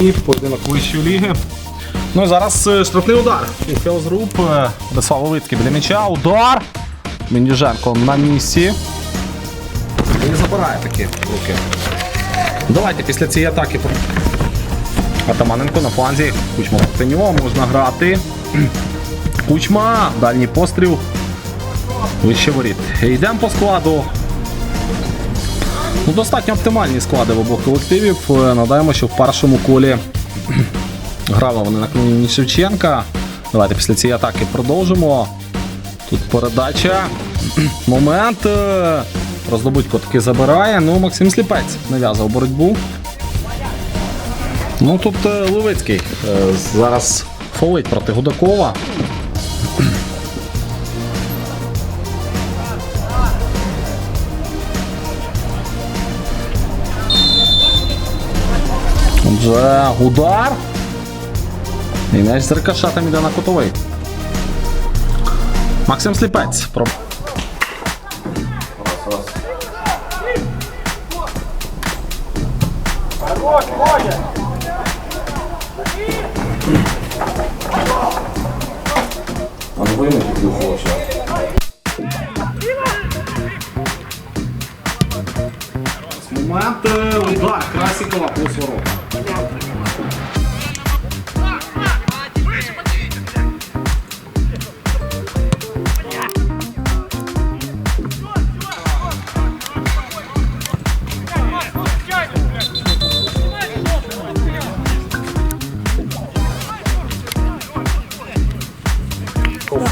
І поєдинок вищої ліги. Ну і зараз е, штрафний удар. Е, Владислав Левицький біля м'яча. Удар. Міндіженко на місці. І забирає такі руки. Давайте після цієї атаки. Атаманенко на фланзі. Кучма проти нього можна грати. Кучма, дальній постріл. Вище воріт. Йдемо по складу. Ну, достатньо оптимальні склади в обох колективів. Е, Нагадаємо, що в першому колі грали вони на клині Шевченка. Давайте після цієї атаки продовжимо. Тут передача. Момент. е, Роздобудько таки забирає. Ну, Максим Сліпець нав'язав боротьбу. Ну тут е, Левицький зараз фолить проти Гудакова. Отже, удар. І м'яч з рикошетом іде на кутовий. Максим Сліпець. Про... А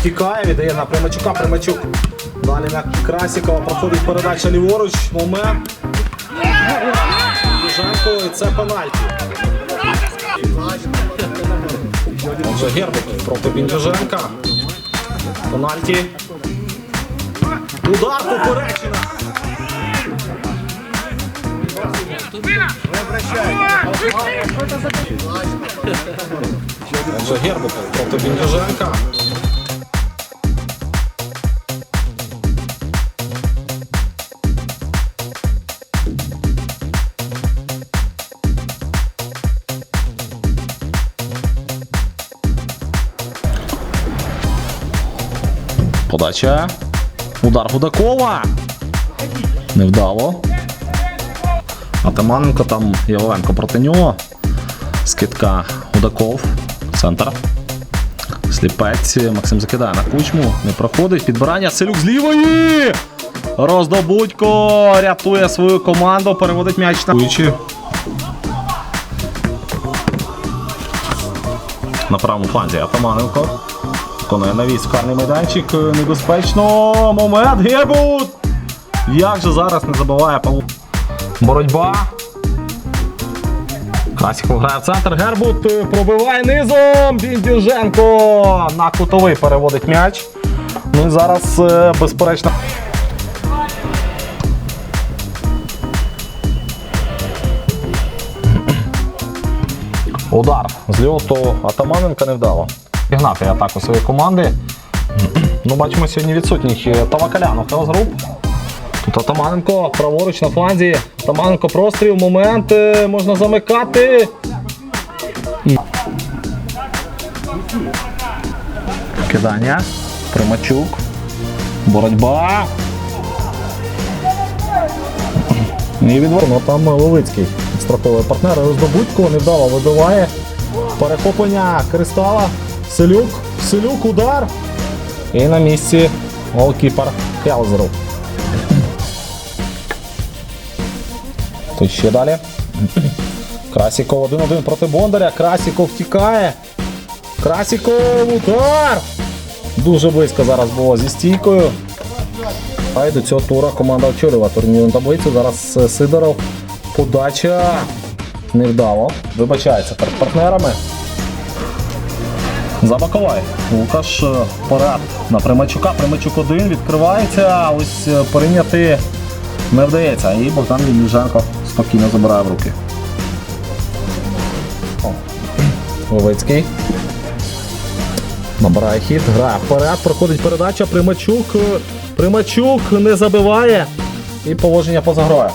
Втікає, віддає на Примачука, Примачук. Далі на Красікова проходить передача ліворуч. Момент. Біженко і це пенальті. Отже, Гербик проти Біндюженка. Пенальті. Удар поперечина. Отже, Гербик проти Біндюженка. Подача. Удар Гудакова. Невдало. Атаманенко там Яловенко проти нього. Скидка Гудаков. Центр. Сліпець. Максим закидає на кучму. Не проходить. Підбирання. Селюк з лівої. Роздобудько рятує свою команду. Переводить м'яч на Куючи. На правому фланзі Атаманенко. Виконує навіс в майданчик. Е, Небезпечно. Момент. Гербут! Як же зараз не забиває Павло. Боротьба. Красіков грає в центр. Гербут е, пробиває низом. Біндюженко на кутовий переводить м'яч. Ну і зараз, е, безперечно. Удар з льоту Атаманенка не. Пігнати атаку своєї команди. Ну, бачимо сьогодні відсутніх Тавакаляну Хелзгруп. Тут Атаманенко праворуч на фланзі. Атаманенко простріл, момент е, можна замикати. І... Кидання. Примачук. Боротьба. І відворно там Левицький. Строковий партнер роздобудько, невдало вибиває. Перехоплення Кристала. Селюк. Селюк, удар. І на місці голкіпер Хелзеру. Тут ще далі. Красіков 1-1 проти Бондаря. Красіков втікає. Красіков удар! Дуже близько зараз було зі стійкою. А й до цього тура команда очолювала турнірну таблицю. Зараз е, Сидоров. Подача невдало. Вибачається перед партнерами. Забаковай. Лукаш е, вперед на Примачука. Примачук один відкривається, ось е, прийняти не вдається. І Богдан Лініженко спокійно забирає в руки. Ловицький. Набирає хід, грає вперед, проходить передача. Примачук. е, Примачук не забиває. І положення поза грою.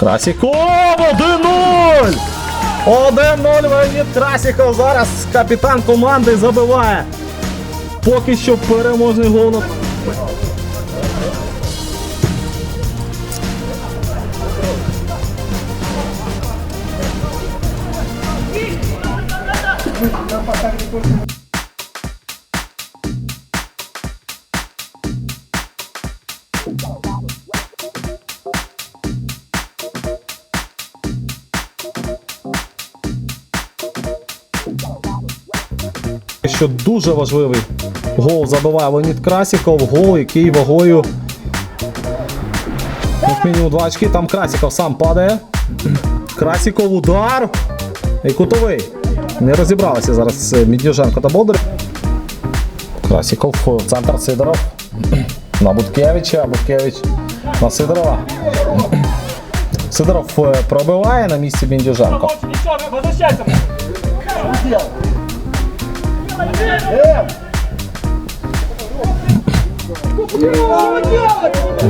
Красіков 1-0! 1-0 Леонід Красіков. Зараз капітан команди забиває. Поки що переможний гол. на- Що дуже важливий гол забиває Леонід Красіков. Гол, який вагою. Як мінімум два очки. Там Красіков сам падає. Красіков удар. І кутовий. Не розібралися зараз Мідніженко та Болдар. Красіков в центр Сидоров. На Буткевича, Буткевич на Сидорова. Сидоров е, пробиває на місці Міндюженко.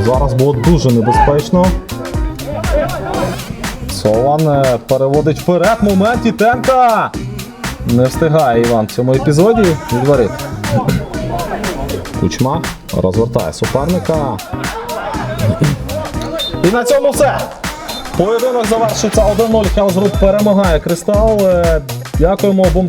Зараз було дуже небезпечно. Солан е, переводить вперед момент Тітенка. Не встигає Іван в цьому епізоді відварити. Кучма розвертає суперника. І на цьому все. Поєдинок завершиться 1-0. Хелс Груп перемагає Кристал. Е, Дякуємо обом